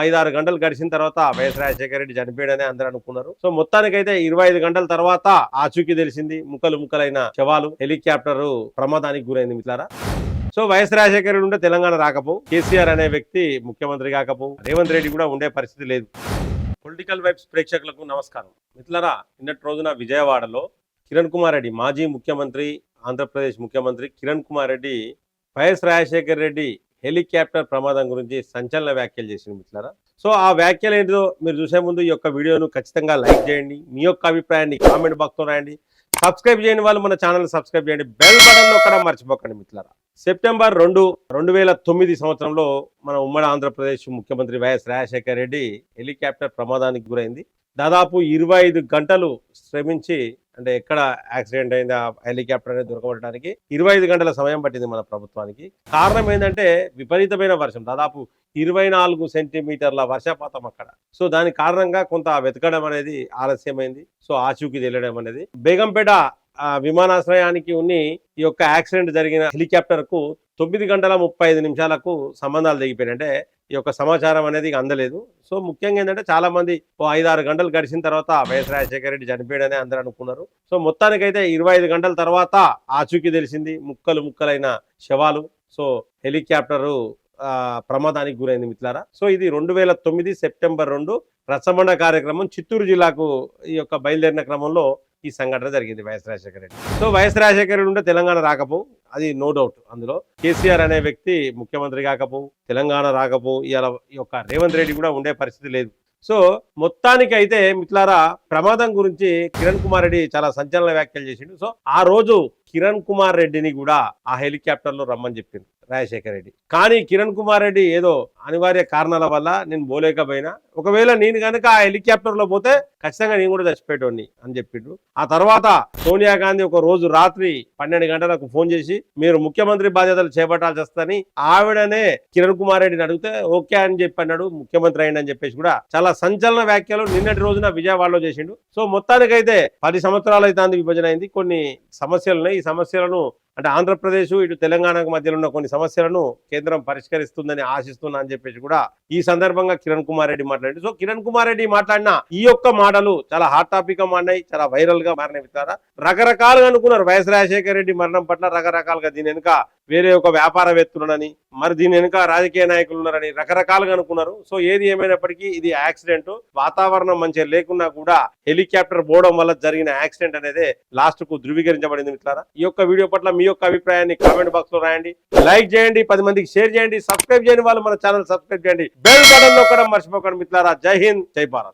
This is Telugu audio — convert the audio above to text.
ఐదారు గంటలు గడిచిన తర్వాత వైఎస్ రాజశేఖర రెడ్డి చనిపోయాడని అందరూ అనుకున్నారు. సో మొత్తానికైతే ఇరవై ఐదు గంటల తర్వాత ఆచూకీ తెలిసింది. ముక్కలు ముక్కలైన శవాలు హెలికాప్టర్ ప్రమాదానికి గురైంది మిత్రులారా. సో వైఎస్ రాజశేఖర రెడ్డి ఉంటే తెలంగాణ రాకపో కేసీఆర్ అనే వ్యక్తి ముఖ్యమంత్రి కాకపో రేవంత్ రెడ్డి కూడా ఉండే పరిస్థితి లేదు. పొలిటికల్ వైబ్స్ ప్రేక్షకులకు నమస్కారం. మిత్రులరా నిన్నటి రోజున విజయవాడలో కిరణ్ కుమార్ రెడ్డి మాజీ ముఖ్యమంత్రి ఆంధ్రప్రదేశ్ ముఖ్యమంత్రి కిరణ్ కుమార్ రెడ్డి వైఎస్ రాజశేఖర రెడ్డి హెలికాప్టర్ ప్రమాదం గురించి సంచలన వ్యాఖ్యలు చేసింది మిట్లారా సో ఆ వ్యాఖ్యలు ఏంటో మీరు చూసే ముందు ఈ యొక్క వీడియోను ఖచ్చితంగా లైక్ చేయండి. మీ యొక్క అభిప్రాయాన్ని కామెంట్ బాక్స్లో రాయండి. సబ్స్క్రైబ్ చేయని వాళ్ళు మన ఛానల్ సబ్స్క్రైబ్ చేయండి. బెల్ బటన్ నొక్కడం మర్చిపోకండి మిట్లారా సెప్టెంబర్ రెండు రెండు వేల తొమ్మిది సంవత్సరంలో మన ఉమ్మడి ఆంధ్రప్రదేశ్ ముఖ్యమంత్రి వైఎస్ రాజశేఖర రెడ్డి హెలికాప్టర్ ప్రమాదానికి గురైంది. దాదాపు ఇరవై ఐదు గంటలు శ్రమించి అంటే ఎక్కడ యాక్సిడెంట్ అయింది ఆ హెలికాప్టర్ అనేది దొరకబడడానికి ఇరవై ఐదు గంటల సమయం పట్టింది మన ప్రభుత్వానికి. కారణం ఏంటంటే విపరీతమైన వర్షం దాదాపు ఇరవై నాలుగు సెంటీమీటర్ల వర్షపాతం అక్కడ. సో దాని కారణంగా కొంత వెతకడం అనేది ఆలస్యమైంది. సో ఆచూకీ తెలియడం అనేది. బేగంపేట ఆ, విమానాశ్రయానికి ఉన్ని ఈ యొక్క యాక్సిడెంట్ జరిగిన హెలికాప్టర్కు తొమ్మిది గంటల ముప్పై ఐదు నిమిషాలకు సంబంధాలు తెగిపోయినాయి. అంటే ఈ యొక్క సమాచారం అనేది అందలేదు. సో ముఖ్యంగా ఏంటంటే చాలా మంది ఓ ఐదు ఆరు గంటలు గడిచిన తర్వాత వైఎస్ రాజశేఖర రెడ్డి చనిపోయాడని అందరూ అనుకున్నారు. సో మొత్తానికైతే ఇరవై ఐదు గంటల తర్వాత ఆచూకీ తెలిసింది. ముక్కలు ముక్కలైన శవాలు. సో హెలికాప్టరు ప్రమాదానికి గురైంది మిత్రులారా. సో ఇది రెండు వేల తొమ్మిది సెప్టెంబర్ రెండు రసమణ కార్యక్రమం చిత్తూరు జిల్లాకు ఈ యొక్క బయలుదేరిన క్రమంలో ఈ సంఘటన జరిగింది YS Rajasekhara Reddy. So YS Rajasekhara Reddy ఉంటే తెలంగాణ రాకపో అది నో డౌట్ అందులో. కేసీఆర్ అనే వ్యక్తి ముఖ్యమంత్రి కాకపో తెలంగాణ రాకపో ఇలా ఈ యొక్క రేవంత్ రెడ్డి కూడా ఉండే పరిస్థితి లేదు. సో మొత్తానికి అయితే మిత్రులారా ప్రమాదం గురించి కిరణ్ కుమార్ రెడ్డి చాలా సంచలన వ్యాఖ్యలు చేసిండు. సో ఆ రోజు కిరణ్ కుమార్ రెడ్డిని కూడా ఆ హెలికాప్టర్లో రమ్మని చెప్పింది రాజశేఖర రెడ్డి. కానీ కిరణ్ కుమార్ రెడ్డి ఏదో అనివార్య కారణాల వల్ల నేను పోలేకపోయినా ఒకవేళ నేను కనుక ఆ హెలికాప్టర్లో పోతే ఖచ్చితంగా నేను కూడా చచ్చిపోయేటోని అని చెప్పిండు ఆ తర్వాత సోనియా గాంధీ ఒక రోజు రాత్రి పన్నెండు గంటలకు ఫోన్ చేసి మీరు ముఖ్యమంత్రి బాధ్యతలు చేపట్టాల్సి వస్తుందని ఆవిడనే కిరణ్ కుమార్ రెడ్డిని అడిగితే ఓకే అని చెప్పి అన్నాడు ముఖ్యమంత్రి అయిందని చెప్పేసి కూడా చాలా సంచలన వ్యాఖ్యలు నిన్నటి రోజున విజయవాడలో చేసిండు. సో మొత్తానికైతే పది సంవత్సరాలు అయితే విభజన అయింది కొన్ని సమస్యలు ఉన్నాయి సమస్యలను అంటే ఆంధ్రప్రదేశ్ ఇటు తెలంగాణకు మధ్యలో ఉన్న కొన్ని సమస్యలను కేంద్రం పరిష్కరిస్తుందని ఆశిస్తున్నా అని చెప్పేసి కూడా ఈ సందర్భంగా కిరణ్ కుమార్ రెడ్డి మాట్లాడి సో కిరణ్ కుమార్ రెడ్డి మాట్లాడిన ఈ యొక్క మాటలు చాలా హాట్ టాపిక్గా మారినాయి చాలా వైరల్గా మారిన మిత్రారా రకరకాలుగా అనుకున్నారు వైఎస్ రాజశేఖర రెడ్డి మరణం పట్ల రకరకాలుగా దీని వెనుక వేరే ఒక వ్యాపారవేత్తలునని మరి దీని వెనుక రాజకీయ నాయకులు ఉన్నారని రకరకాలుగా అనుకున్నారు. సో ఏది ఏమైనప్పటికీ ఇది యాక్సిడెంట్ వాతావరణం మంచిగా లేకున్నా కూడా హెలికాప్టర్ పోవడం వల్ల జరిగిన యాక్సిడెంట్ అనేది లాస్ట్కు ధృవీకరించబడింది మిత్రారా ఈ యొక్క వీడియో పట్ల మీ యొక్క అభిప్రాయాన్ని కామెంట్ బాక్స్లో రాయండి. లైక్ చేయండి పది మందికి షేర్ చేయండి సబ్స్క్రైబ్ చేయని వాళ్ళు మన ఛానల్ సబ్స్క్రైబ్ చేయండి. బెల్ బటన్ నొక్కడం మర్చిపోకండి మిత్రారా జై హింద్ జై భారత్.